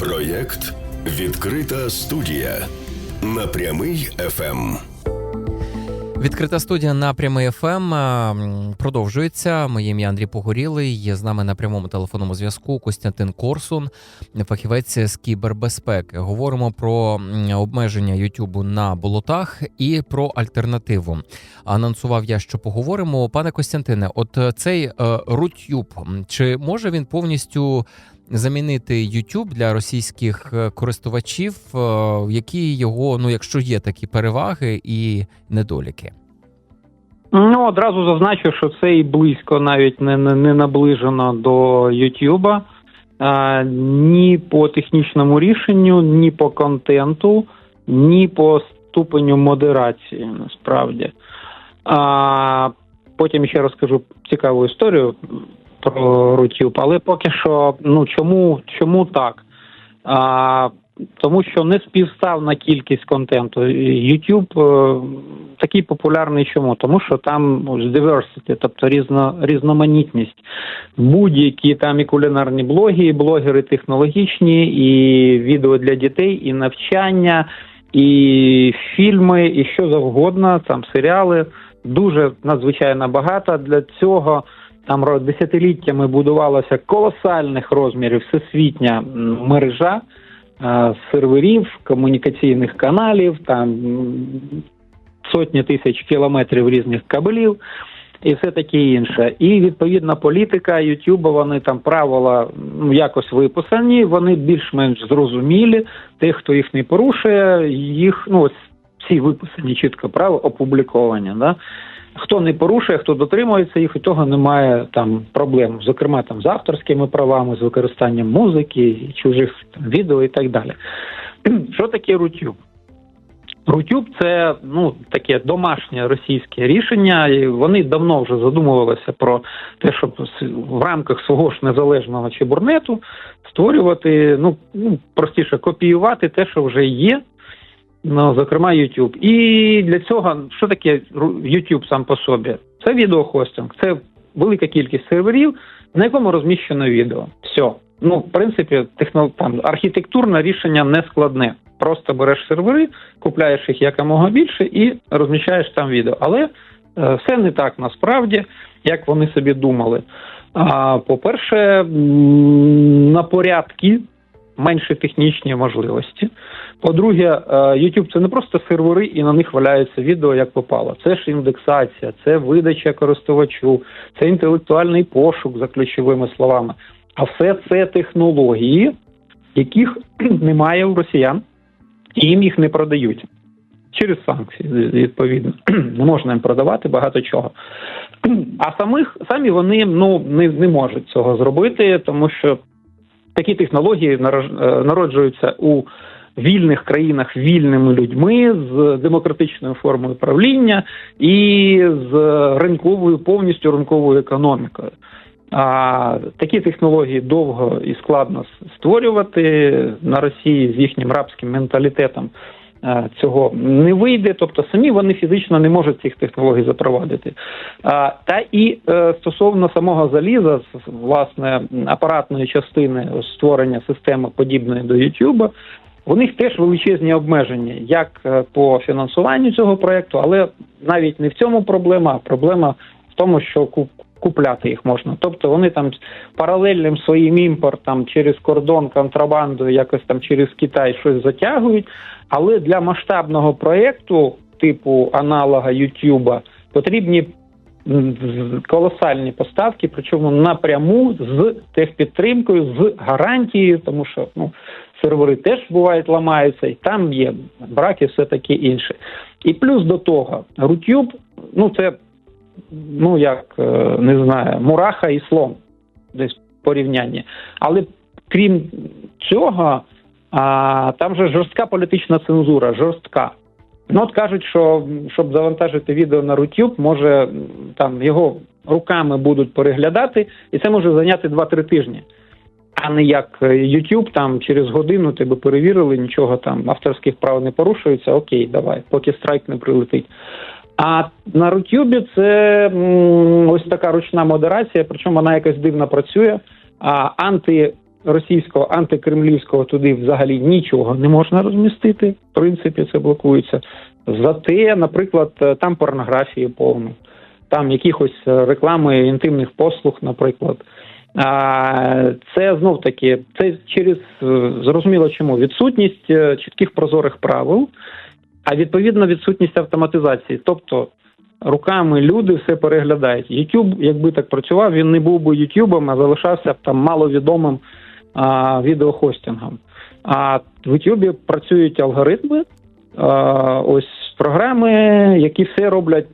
Проєкт Відкрита студія на прямий ФМ. Відкрита студія на прямий ФМ продовжується. Моє ім'я Андрій Погорілий. Є з нами на прямому телефонному зв'язку Костянтин Корсун, фахівець з кібербезпеки. Говоримо про обмеження Ютубу на болотах і про альтернативу. Анонсував я, що поговоримо. Пане Костянтине, от цей е, Рутюб, чи може він повністю замінити YouTube для російських е, користувачів? Е, Які його, ну якщо є такі переваги і недоліки? Ну, одразу зазначу, що це і близько навіть не, не, не наближено до Ютуба. Ні по технічному рішенню, ні по контенту, ні по ступеню модерації, насправді. А, потім ще розкажу цікаву історію про Рутюб, але поки що, ну чому, чому так? А, тому що не співставна кількість контенту. YouTube е, такий популярний чому? Тому що там ось diversity, тобто різно, різноманітність. Будь-які там і кулінарні блоги, і блогери технологічні, і відео для дітей, і навчання, і фільми, і що завгодно, там серіали. Дуже надзвичайно багато для цього. Там десятиліттями будувалася колосальних розмірів всесвітня мережа е, серверів, комунікаційних каналів, там сотні тисяч кілометрів різних кабелів і все таке інше. І відповідна політика Ютуба, вони там правила ну, якось виписані, вони більш-менш зрозумілі. Тих, хто їх не порушує, їх ну ось ці виписані чітко правила опубліковані. Да? Хто не порушує, хто дотримується їх, у того немає там проблем, зокрема там з авторськими правами, з використанням музики, чужих там, відео і так далі. Що таке Рутюб? Рутюб це ну таке домашнє російське рішення. і Вони давно вже задумувалися про те, щоб в рамках свого ж незалежного чебурнету створювати, ну, ну простіше копіювати те, що вже є. Ну, зокрема, YouTube. І для цього що таке YouTube сам по собі? Це відеохостинг, це велика кількість серверів, на якому розміщено відео. Все. Ну, в принципі, техно, там, архітектурне рішення не складне. Просто береш сервери, купляєш їх якомога більше і розміщаєш там відео. Але е, все не так насправді, як вони собі думали. А, по-перше, на порядки менше технічні можливості. По-друге, е, YouTube це не просто сервери, і на них валяються відео як попало. Це ж індексація, це видача користувачу, це інтелектуальний пошук за ключовими словами. А все це технології, яких немає у росіян, і їм їх не продають. Через санкції, відповідно, не можна їм продавати багато чого. А самих самі вони ну не, не можуть цього зробити, тому що такі технології е, народжуються у вільних країнах вільними людьми з демократичною формою правління і з ринковою повністю ринковою економікою. А такі технології довго і складно створювати на Росії з їхнім рабським менталітетом. Е, Цього не вийде, тобто самі вони фізично не можуть цих технологій запровадити. Та і е, стосовно самого заліза, власне, апаратної частини створення системи подібної до YouTube, у них теж величезні обмеження, як е, по фінансуванню цього проекту, але навіть не в цьому проблема, а проблема в тому, що купляти їх можна. Тобто вони там паралельним своїм імпортом через кордон контрабандою, якось там через Китай щось затягують. Але для масштабного проекту, типу аналога Ютуба, потрібні колосальні поставки, причому напряму з техпідтримкою, з гарантією, тому що ну сервери теж бувають ламаються, і там є браки, все таке інше. І плюс до того, Рутюб, ну це ну як е, не знаю, мураха і слон, десь в порівнянні. Але крім цього, а, там же жорстка політична цензура, жорстка. Ну, от кажуть, що щоб завантажити відео на Рутюб, може там його руками будуть переглядати, і це може зайняти 2-3 тижні. А не як е, YouTube, там через годину тебе перевірили, нічого там авторських прав не порушується. Окей, давай, поки страйк не прилетить. А на Рутюбі це ось така ручна модерація, причому вона якось дивно працює. А анти російського антикремлівського туди взагалі нічого не можна розмістити. В принципі, це блокується. Зате, наприклад, там порнографії повно, там якихось е, реклами інтимних послуг, наприклад. А це знов таки це через е, зрозуміло чому відсутність е, чітких прозорих правил, а відповідно відсутність автоматизації. Тобто руками люди все переглядають. YouTube, якби так працював, він не був би YouTube, а залишався б там маловідомим а, відеохостингом. А в YouTube працюють алгоритми, а, ось програми, які все роблять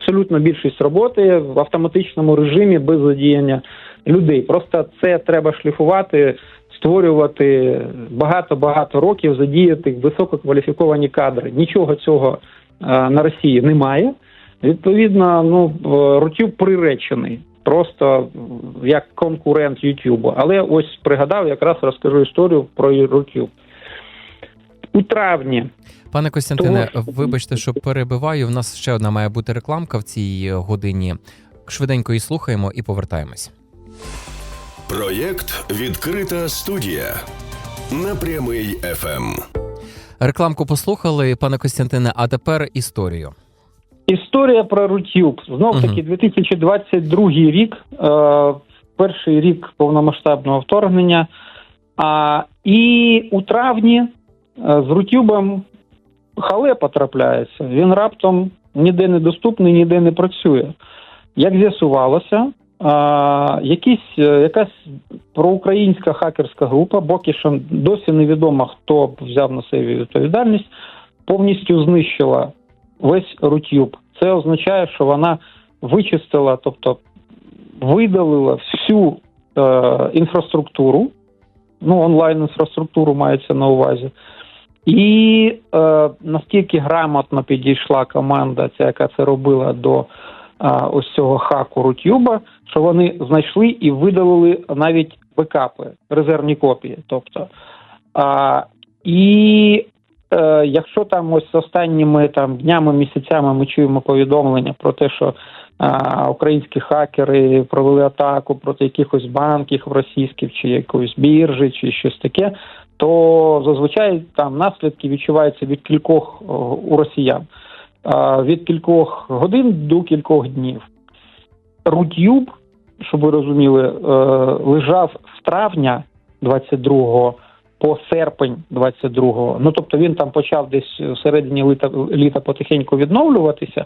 абсолютно більшість роботи в автоматичному режимі без задіяння людей. Просто це треба шліфувати, створювати багато-багато років, задіяти висококваліфіковані кадри. Нічого цього е, на Росії немає. Відповідно, ну Рутюб приречений. Просто як конкурент Ютубу. Але ось пригадав, якраз розкажу історію про Рутюб. У травні Пане Костянтине, Тому- вибачте, що перебиваю. В нас ще одна має бути рекламка в цій годині. Швиденько її слухаємо і повертаємось. Проєкт Відкрита студія на прямий Ем. ФМ. Рекламку послухали, пане Костянтине, а тепер історію. Історія про Рутюб. Знов таки, Мгм. 2022 рік, е, перший рік повномасштабного вторгнення. А, і у травні е, з Рутюбом халепа трапляється. Він раптом ніде не доступний, ніде не працює. Як з'ясувалося, а, якісь, е, якась проукраїнська хакерська група, поки що досі невідомо, хто взяв на себе відповідальність, повністю знищила весь Рутюб. Це означає, що вона вичистила, тобто видалила всю е, інфраструктуру, ну онлайн інфраструктуру мається на увазі. І е, настільки грамотно підійшла команда, ця, яка це робила до е, ось цього хаку Рутюба, що вони знайшли і видалили навіть бекапи, резервні копії. Тобто, а, і е, якщо там ось останніми там днями, місяцями ми чуємо повідомлення про те, що а, українські хакери провели атаку проти якихось банків російських чи якоїсь біржі, чи щось таке, то зазвичай там наслідки відчуваються від кількох о, у росіян. Від кількох годин до кількох днів. Рутюб, щоб ви розуміли, е, лежав з травня 22-го по серпень 22-го. Ну тобто він там почав десь в середині літа, літа потихеньку відновлюватися,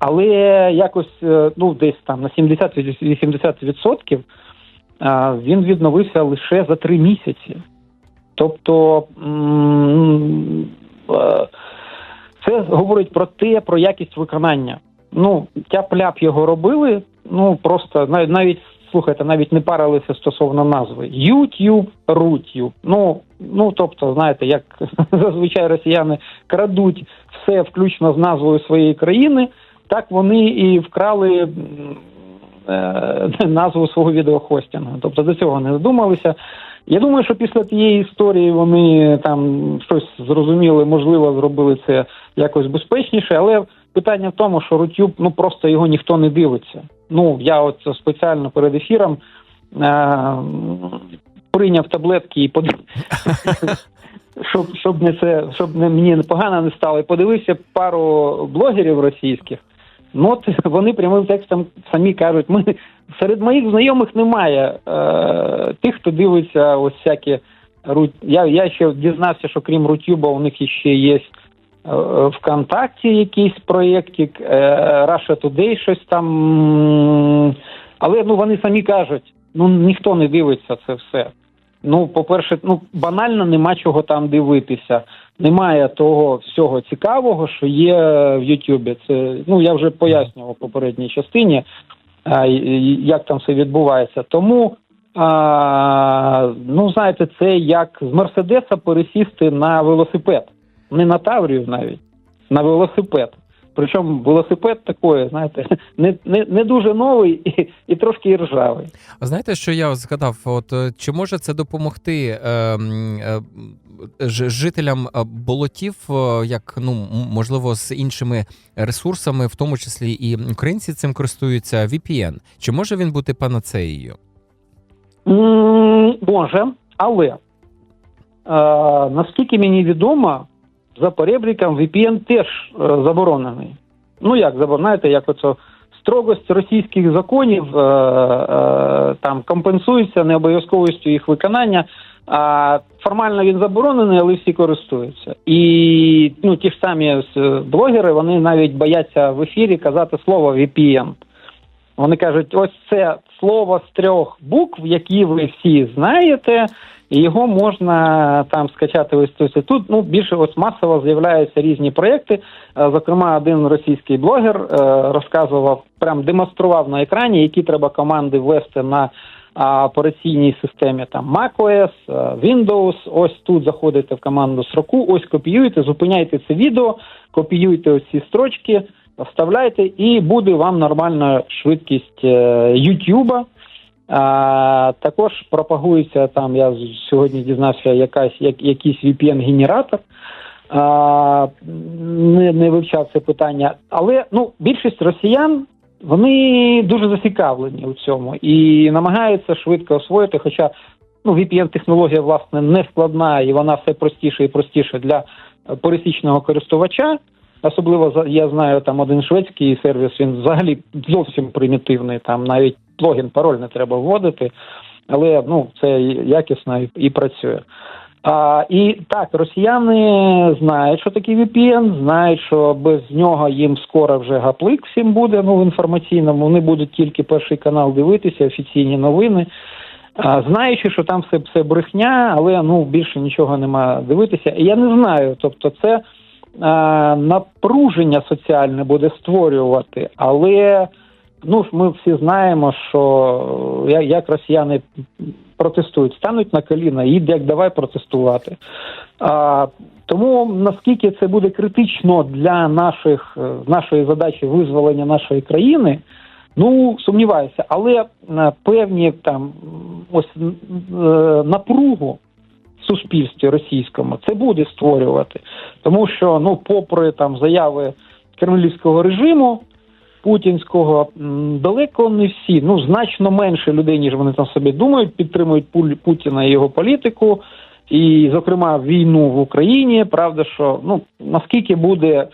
але якось е, ну десь там на 70-80% е, він відновився лише за три місяці. Тобто це говорить про те, про якість виконання. Ну, тяп-ляп його робили, ну просто навіть, навіть слухайте, навіть не парилися стосовно назви. YouTube, Рутюб. Ну, ну тобто, знаєте, як зазвичай росіяни крадуть все включно з назвою своєї країни, так вони і вкрали е, назву свого відеохостінгу. Тобто до цього не додумалися. Я думаю, що після тієї історії вони там щось зрозуміли, можливо, зробили це якось безпечніше, але питання в тому, що Рутюб ну просто його ніхто не дивиться. Ну я от спеціально перед ефіром е- прийняв таблетки і под... щоб, щоб не це, щоб не мені погано не стало. І подивився пару блогерів російських. Ну от вони прямим текстом самі кажуть, ми серед моїх знайомих немає е, тих, хто дивиться ось всякі Я, я ще дізнався, що крім Рутюба, у них ще є ВКонтакті якийсь проєктик, е, Russia Today щось там. Але ну вони самі кажуть, ну ніхто не дивиться це все. Ну, по-перше, ну банально нема чого там дивитися. Немає того всього цікавого, що є в Ютубі. Це ну я вже пояснював в попередній частині, як там все відбувається. Тому а, ну знаєте, це як з Мерседеса пересісти на велосипед, не на Таврію навіть, на велосипед. Причому велосипед такий, знаєте, не, не, не дуже новий і, і трошки і ржавий. А Знаєте, що я згадав? От е, чи може це допомогти е, е, ж- жителям е, болотів, е, як ну можливо з іншими ресурсами, в тому числі і українці цим користуються VPN? Чи може він бути панацеєю? Може, Але е, наскільки мені відомо, за перебріком VPN теж е, заборонений. Ну як знаєте, як оце строгость російських законів е, е, там компенсується необов'язковістю їх виконання. А формально він заборонений, але всі користуються. І ну ті ж самі блогери вони навіть бояться в ефірі казати слово VPN. Вони кажуть, ось це слово з трьох букв, які ви всі знаєте, і його можна там скачати ось ось тут. Ну більше ось масово з'являються різні проєкти. Е, Зокрема, один російський блогер е, розказував, прям демонстрував на екрані, які треба команди ввести на операційній системі там macOS, е, Windows. Ось тут заходите в команду строку, ось копіюєте, зупиняйте це відео, копіюйте ось ці строчки, вставляйте, і буде вам нормальна швидкість е, А, також пропагується там. Я сьогодні дізнався якась як, якийсь VPN-генератор. Не, не вивчав це питання. Але ну, більшість росіян вони дуже зацікавлені у цьому і намагаються швидко освоїти. Хоча ну, VPN-технологія власне не складна і вона все простіше і простіше для е, пересічного користувача. Особливо я знаю там один шведський сервіс, він взагалі зовсім примітивний. Там навіть логін, пароль не треба вводити, але ну це якісно і, і працює. А, і так, росіяни знають, що таке VPN, знають, що без нього їм скоро вже гаплик всім буде. Ну в інформаційному вони будуть тільки перший канал дивитися, офіційні новини. А, знаючи, що там все, все брехня, але ну більше нічого нема дивитися. І я не знаю, тобто це напруження соціальне буде створювати, але ну ж ми всі знаємо, що як, як росіяни протестують, стануть на коліна, і як давай протестувати. А, тому наскільки це буде критично для наших е, нашої задачі визволення нашої країни, ну сумніваюся, але е, певні там ось е, напругу суспільстві російському це буде створювати, тому що ну, попри там заяви кремлівського режиму. Путінського далеко не всі, ну значно менше людей, ніж вони там собі думають, підтримують Путіна і його політику, і, зокрема, війну в Україні. Правда, що ну наскільки буде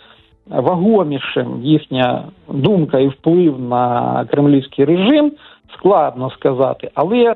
вагомішим їхня думка і вплив на кремлівський режим, складно сказати. Але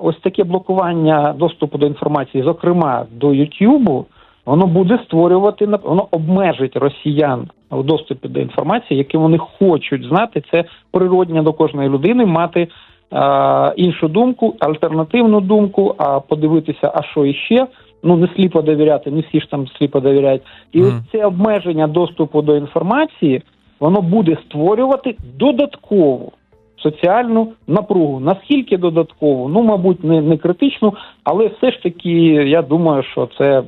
ось таке блокування доступу до інформації, зокрема до Ютубу, воно буде створювати воно обмежить росіян в доступі до інформації, яку вони хочуть знати. Це природне до кожної людини мати а, іншу думку, альтернативну думку, а подивитися, а що іще. Ну не сліпо довіряти, не всі ж там сліпо довіряють. І Мгм. ось це обмеження доступу до інформації, воно буде створювати додаткову соціальну напругу. Наскільки додаткову? Ну, мабуть, не, не критичну, але все ж таки, я думаю, що це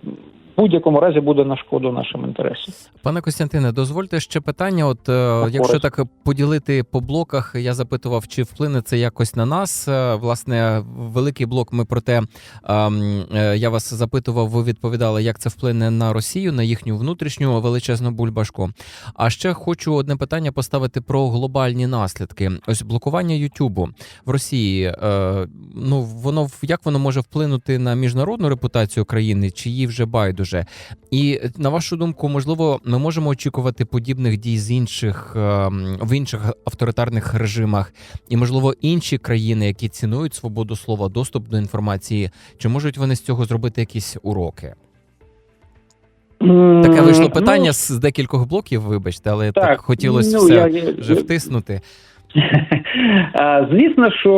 будь-якому разі буде на шкоду нашим інтересам. Пане Костянтине, дозвольте ще питання. От е, якщо так поділити по блоках, я запитував, чи вплине це якось на нас. Е, Власне, великий блок. Ми про те ем, е, я вас запитував. Ви відповідали, як це вплине на Росію, на їхню внутрішню величезну бульбашку. А ще хочу одне питання поставити про глобальні наслідки. Ось блокування Ютубу в Росії. Ну воно як воно може вплинути на міжнародну репутацію країни, чи їй вже байдуже? І е, на вашу думку, можливо, ми можемо очікувати подібних дій з інших ем, в інших авторитарних режимах, і можливо інші країни, які цінують свободу слова, доступ до інформації, чи можуть вони з цього зробити якісь уроки? Таке вийшло Ну, питання з з декількох блоків. Вибачте, але так, хотілося ну, все я- я- вже втиснути. Звісно, що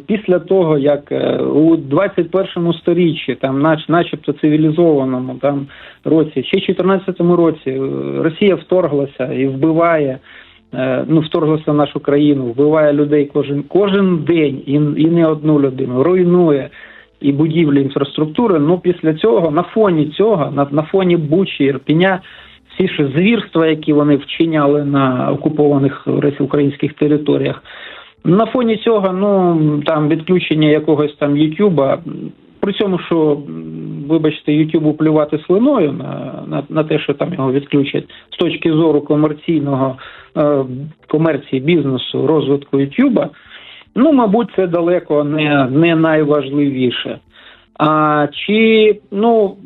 е, після того, як е, у 21 сторіччі, там, нач, начебто цивілізованому там році, ще в 14 році е, Росія вторглася і вбиває, ну вторглася в нашу країну, вбиває людей кожен кожен день і, і не одну людину, руйнує і будівлі інфраструктури. Ну після цього на фоні цього, на, на фоні Бучі, Ірпіня, всі ж звірства, які вони вчиняли на окупованих українських територіях. На фоні цього, ну там відключення якогось там Ютуба, при цьому, що вибачте, Ютубу плювати слиною на, на, на те, що там його відключать з точки зору комерційного е, комерції бізнесу, розвитку Ютуба, ну мабуть, це далеко не, не найважливіше. А, чи ну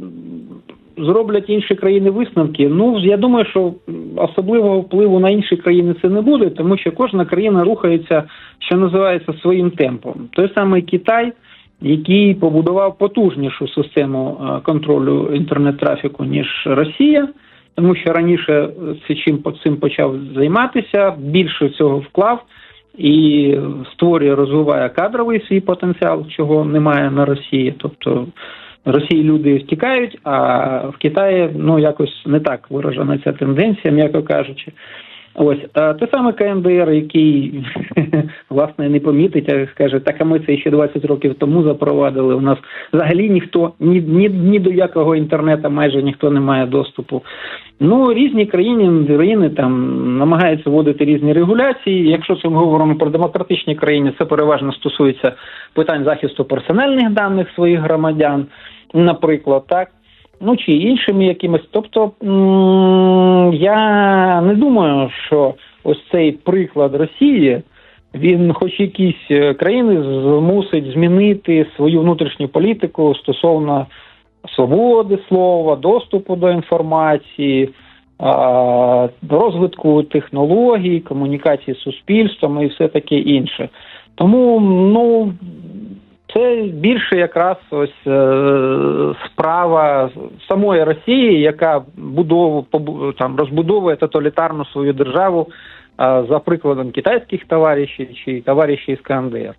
зроблять інші країни висновки? Ну я думаю, що особливого впливу на інші країни це не буде, тому що кожна країна рухається, що називається своїм темпом. Той самий Китай, який побудував потужнішу систему е, контролю інтернет-трафіку ніж Росія. Тому що раніше чим цим почав займатися, більше цього вклав і створює, розвиває кадровий свій потенціал, чого немає на Росії. Тобто Росії люди втікають, а в Китаї ну якось не так виражена ця тенденція, м'яко кажучи. Ось а те саме КНДР, який власне не помітить, а скаже, так а ми це ще 20 років тому запровадили. У нас взагалі ніхто ні ні, ні до якого інтернету майже ніхто не має доступу. Ну різні країни країни там намагаються вводити різні регуляції. Якщо це ми говоримо про демократичні країни, це переважно стосується питань захисту персональних даних своїх громадян, наприклад, так. Ну чи іншими якимось. Тобто я не думаю, що ось цей приклад Росії, він, хоч якісь е, країни, змусить змінити свою внутрішню політику стосовно свободи слова, доступу до інформації, розвитку технологій, комунікації з суспільством і все таке інше. Тому ну це більше якраз ось е, справа самої Росії, яка будову там розбудовує тоталітарну свою державу е, за прикладом китайських товаришів чи товаришів з КНДР.